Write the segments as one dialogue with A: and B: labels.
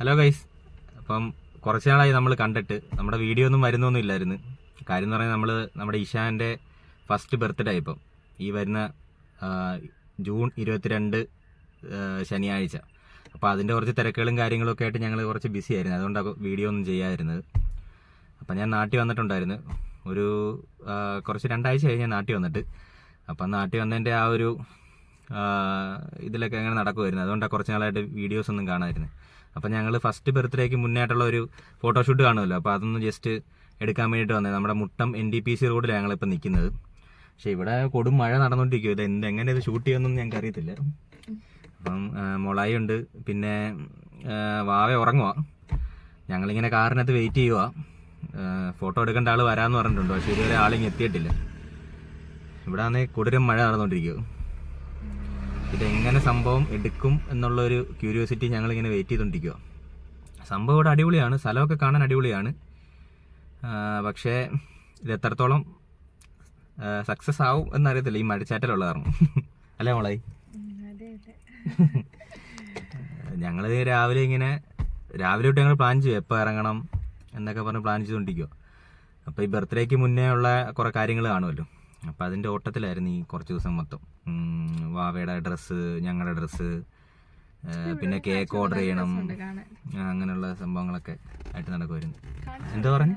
A: Hello guys അപ്പം കുറച്ച് നാളായി നമ്മൾ കണ്ടിട്ട്. നമ്മുടെ വീഡിയോ ഒന്നും വരുന്നൊന്നും ഇല്ലായിരുന്നു. കാര്യം എന്ന് പറഞ്ഞാൽ നമ്മൾ നമ്മുടെ ഇഷാന്റെ ഫസ്റ്റ് ബർത്ത്ഡേ ഇപ്പം. ഈ വരുന്ന ജൂൺ ഇരുപത്തിരണ്ട് ശനിയാഴ്ച. അപ്പോൾ അതിന്റെ കുറച്ച് തിരക്കുകളും കാര്യങ്ങളൊക്കെ ആയിട്ട് ഞങ്ങൾ കുറച്ച് ബിസി ആയിരുന്നു. അതുകൊണ്ടാണ് വീഡിയോ ഒന്നും ചെയ്യാതിരുന്നത്. അപ്പം ഞാൻ നാട്ടിൽ വന്നിട്ടുണ്ടായിരുന്നു. ഒരു കുറച്ച് രണ്ടാഴ്ച കഴിഞ്ഞ് ഞാൻ നാട്ടിൽ വന്നിട്ട്. അപ്പം നാട്ടിൽ വന്നതിന്റെ ആ ഒരു ഇതിലൊക്കെ അങ്ങനെ നടക്കുമായിരുന്നു അതുകൊണ്ടാണ് കുറച്ച് നാളായിട്ട് വീഡിയോസ് ഒന്നും കാണാതിരുന്നത് അപ്പം ഞങ്ങൾ ഫസ്റ്റ് ബർത്ത്ഡേക്ക് മുന്നേട്ടുള്ള ഒരു ഫോട്ടോഷൂട്ട് കാണുമല്ലോ. അപ്പോൾ അതൊന്ന് ജസ്റ്റ് എടുക്കാൻ വേണ്ടിയിട്ട് വന്നത് നമ്മുടെ Muttom N D P C റോഡിലാണ് ഞങ്ങളിപ്പോൾ നിൽക്കുന്നത് പക്ഷേ ഇവിടെ കൊടും മഴ നടന്നുകൊണ്ടിരിക്കും ഇത് എന്ത് എങ്ങനെ ഇത് ഷൂട്ട് ചെയ്യുമെന്നൊന്നും ഞങ്ങൾക്ക് അറിയത്തില്ല. അപ്പം മുളായുണ്ട് പിന്നെ വാവ ഉറങ്ങുക ഞങ്ങളിങ്ങനെ കാറിനകത്ത് വെയിറ്റ് ചെയ്യുക ഫോട്ടോ എടുക്കേണ്ട ആൾ വരാമെന്ന് പറഞ്ഞിട്ടുണ്ട്. പക്ഷേ ഇതുവരെ ആളിങ്ങ് എത്തിയിട്ടില്ല. ഇവിടെ ആണെങ്കിൽ കൊടുരം മഴ നടന്നുകൊണ്ടിരിക്കുക ഇതെങ്ങനെ സംഭവം എടുക്കും എന്നുള്ള ഒരു ക്യൂരിയോസിറ്റി ഞങ്ങളിങ്ങനെ വെയിറ്റ് ചെയ്തുകൊണ്ടിരിക്കുക സംഭവം ഇവിടെ അടിപൊളിയാണ് സ്ഥലമൊക്കെ കാണാൻ അടിപൊളിയാണ്. പക്ഷേ ഇത് എത്രത്തോളം സക്സസ് ആവും എന്നറിയത്തില്ല ഈ മഴച്ചാറ്റലുള്ള കാരണം അല്ലേ മോളായി ഞങ്ങൾ രാവിലെ ഇങ്ങനെ രാവിലെ തൊട്ട് ഞങ്ങൾ പ്ലാൻ ചെയ്യും എപ്പോൾ ഇറങ്ങണം എന്നൊക്കെ പറഞ്ഞ് പ്ലാൻ ചെയ്തുകൊണ്ടിരിക്കുക അപ്പോൾ ഈ ബർത്ത്ഡേക്ക് മുന്നേ ഉള്ള കുറേ കാര്യങ്ങൾ കാണുമല്ലോ. അപ്പോൾ അതിന്റെ ഓട്ടത്തിലായിരുന്നു ഈ കുറച്ച് ദിവസം മൊത്തം. വാവയുടെ ഡ്രസ്സ് ഞങ്ങളുടെ ഡ്രസ്സ് പിന്നെ കേക്ക് ഓർഡർ ചെയ്യണം. അങ്ങനെയുള്ള സംഭവങ്ങളൊക്കെ ആയിട്ട് നടക്കുമായിരുന്നു എന്താ പറഞ്ഞു?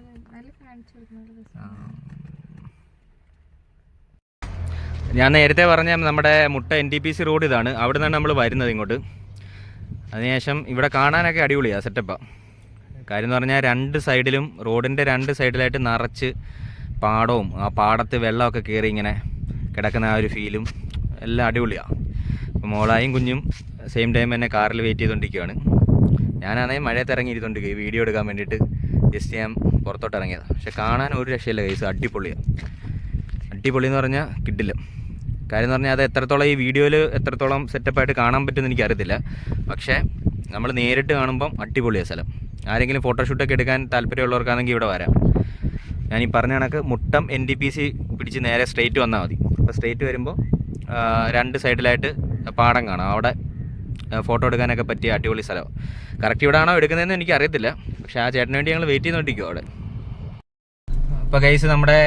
A: ഞാൻ നേരത്തെ പറഞ്ഞ നമ്മുടെ Mutta N T P C road ഇതാണ്. അവിടെ നിന്നാണ് നമ്മൾ വരുന്നത് ഇങ്ങോട്ട്. അതിനുശേഷം ഇവിടെ കാണാനൊക്കെ അടിപൊളിയാണ് സെറ്റപ്പാണ് കാര്യം എന്ന് പറഞ്ഞാൽ രണ്ട് സൈഡിലും റോഡിന്റെ രണ്ട് സൈഡിലായിട്ട് നിറച്ച് പാടവും ആ പാടത്ത് വെള്ളമൊക്കെ കയറി ഇങ്ങനെ കിടക്കുന്ന ആ ഒരു ഫീലും എല്ലാം അടിപൊളിയാണ് മോളായും കുഞ്ഞും സെയിം ടൈം തന്നെ കാറിൽ വെയിറ്റ് ചെയ്തുകൊണ്ടിരിക്കുകയാണ് ഞാനാണെങ്കിൽ മഴയത്ത് ഇറങ്ങി ഇരുന്നുകൊണ്ടിരിക്കുക ഈ വീഡിയോ എടുക്കാൻ വേണ്ടിയിട്ട്. ജസ്റ്റ് ഞാൻ പുറത്തോട്ട് ഇറങ്ങിയത്. പക്ഷെ കാണാൻ ഒരു രക്ഷയില്ല കേസ് അടിപൊളിയാണ് അടിപൊളി എന്ന് പറഞ്ഞാൽ കിട്ടില്ല കാര്യം എന്ന് പറഞ്ഞാൽ അത് എത്രത്തോളം ഈ വീഡിയോയിൽ എത്രത്തോളം സെറ്റപ്പായിട്ട് കാണാൻ പറ്റുമെന്ന് എനിക്കറിയത്തില്ല. പക്ഷേ നമ്മൾ നേരിട്ട് കാണുമ്പം അടിപൊളിയാണ് സ്ഥലം. ആരെങ്കിലും ഫോട്ടോഷൂട്ടൊക്കെ എടുക്കാൻ താല്പര്യമുള്ളവർക്കാണെങ്കിൽ ഇവിടെ വരാം. ഞാൻ ഈ പറഞ്ഞ കണക്ക് Muttom N D P C പിടിച്ച് നേരെ സ്ട്രെയിറ്റ് വന്നാൽ മതി. അപ്പോൾ സ്ട്രെയിറ്റ് വരുമ്പോൾ രണ്ട് സൈഡിലായിട്ട് പാടം കാണാം. അവിടെ ഫോട്ടോ എടുക്കാനൊക്കെ പറ്റിയ അടിപൊളി സ്ഥലം കറക്റ്റ് ഇവിടെ ആണോ എടുക്കുന്നതെന്ന് എനിക്ക് അറിയത്തില്ല. പക്ഷേ ആ ചേട്ടന് വേണ്ടി ഞങ്ങൾ വെയിറ്റ് ചെയ്തുകൊണ്ടിരിക്കും അവിടെ. അപ്പോൾ കൈസ് നമ്മുടെ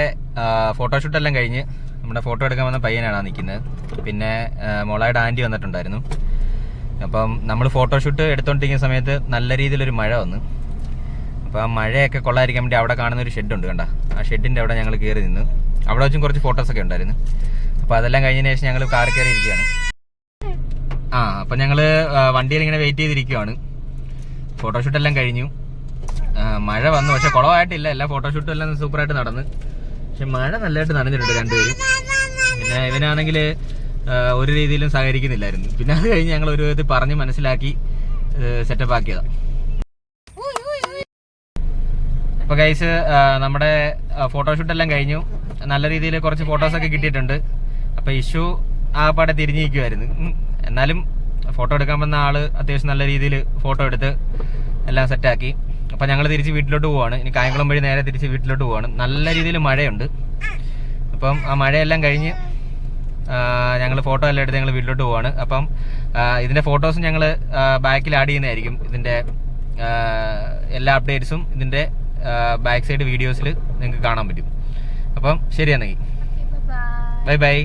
A: ഫോട്ടോഷൂട്ടെല്ലാം കഴിഞ്ഞ് നമ്മുടെ ഫോട്ടോ എടുക്കാൻ വന്ന പയ്യനാണ് നിൽക്കുന്നത് പിന്നെ ആ, മോളായുടെ ആന്റി വന്നിട്ടുണ്ടായിരുന്നു. അപ്പം നമ്മൾ ഫോട്ടോഷൂട്ട് എടുത്തുകൊണ്ടിരിക്കുന്ന സമയത്ത് നല്ല രീതിയിലൊരു മഴ വന്നു. അപ്പോൾ ആ മഴയൊക്കെ കൊള്ളാതിരിക്കാൻ വേണ്ടി അവിടെ കാണുന്ന ഒരു ഷെഡ് ഉണ്ട് കണ്ട. ആ ഷെഡിന്റെ അവിടെ ഞങ്ങൾ കയറി നിന്ന്. അവിടെ വെച്ചും കുറച്ച് ഫോട്ടോസ് ഒക്കെ ഉണ്ടായിരുന്നു. അപ്പോൾ അതെല്ലാം കഴിഞ്ഞതിന് ശേഷം ഞങ്ങൾ കാർ കയറി ഇരിക്കുകയാണ്. ആ അപ്പം ഞങ്ങൾ വണ്ടിയിൽ ഇങ്ങനെ വെയിറ്റ് ചെയ്തിരിക്കുകയാണ് ഫോട്ടോഷൂട്ട് എല്ലാം കഴിഞ്ഞു. മഴ വന്നു. പക്ഷെ കുളമായിട്ടില്ല എല്ലാ ഫോട്ടോഷൂട്ടും എല്ലാം സൂപ്പറായിട്ട് നടന്ന്. പക്ഷെ മഴ നല്ലതായിട്ട് നനഞ്ഞിട്ടുണ്ട് രണ്ടുപേരും. പിന്നെ ഇവനാണെങ്കിൽ ഒരു രീതിയിലും സഹകരിക്കുന്നില്ലായിരുന്നു. പിന്നെ അത് കഴിഞ്ഞ് ഞങ്ങൾ ഒരു വിധത്തിൽ പറഞ്ഞ് മനസ്സിലാക്കി സെറ്റപ്പ് ആക്കിയതാണ് അപ്പോൾ ഗൈസ് നമ്മുടെ ഫോട്ടോഷൂട്ട് എല്ലാം കഴിഞ്ഞു. നല്ല രീതിയിൽ കുറച്ച് ഫോട്ടോസ് ഒക്കെ കിട്ടിയിട്ടുണ്ട്. അപ്പോൾ ഇഷ്യൂ ആ പാടെ തിരിഞ്ഞിരിക്കുമായിരുന്നു എന്നാലും ഫോട്ടോ എടുക്കാൻ വന്ന ആൾ അത്യാവശ്യം നല്ല രീതിയിൽ ഫോട്ടോ എടുത്ത് എല്ലാം സെറ്റാക്കി അപ്പോൾ ഞങ്ങൾ തിരിച്ച് വീട്ടിലോട്ട് പോവാണ്. ഇനി കായംകുളം വഴി നേരെ തിരിച്ച് വീട്ടിലോട്ട് പോവാണ്. നല്ല രീതിയിൽ മഴയുണ്ട്. അപ്പം ആ മഴയെല്ലാം കഴിഞ്ഞ് ഞങ്ങൾ ഫോട്ടോ എല്ലാം എടുത്ത് ഞങ്ങൾ വീട്ടിലോട്ട് പോവാണ്. അപ്പം ഇതിന്റെ ഫോട്ടോസും ഞങ്ങൾ ബാക്കിൽ ആഡ് ചെയ്യുന്നതായിരിക്കും. ഇതിന്റെ എല്ലാ അപ്ഡേറ്റ്സും ഇതിന്റെ ബാക്ക് സൈഡ് വീഡിയോസിൽ നിങ്ങൾക്ക് കാണാൻ പറ്റും. അപ്പം ശരിയാണെങ്കിൽ
B: ബൈ
A: ബൈ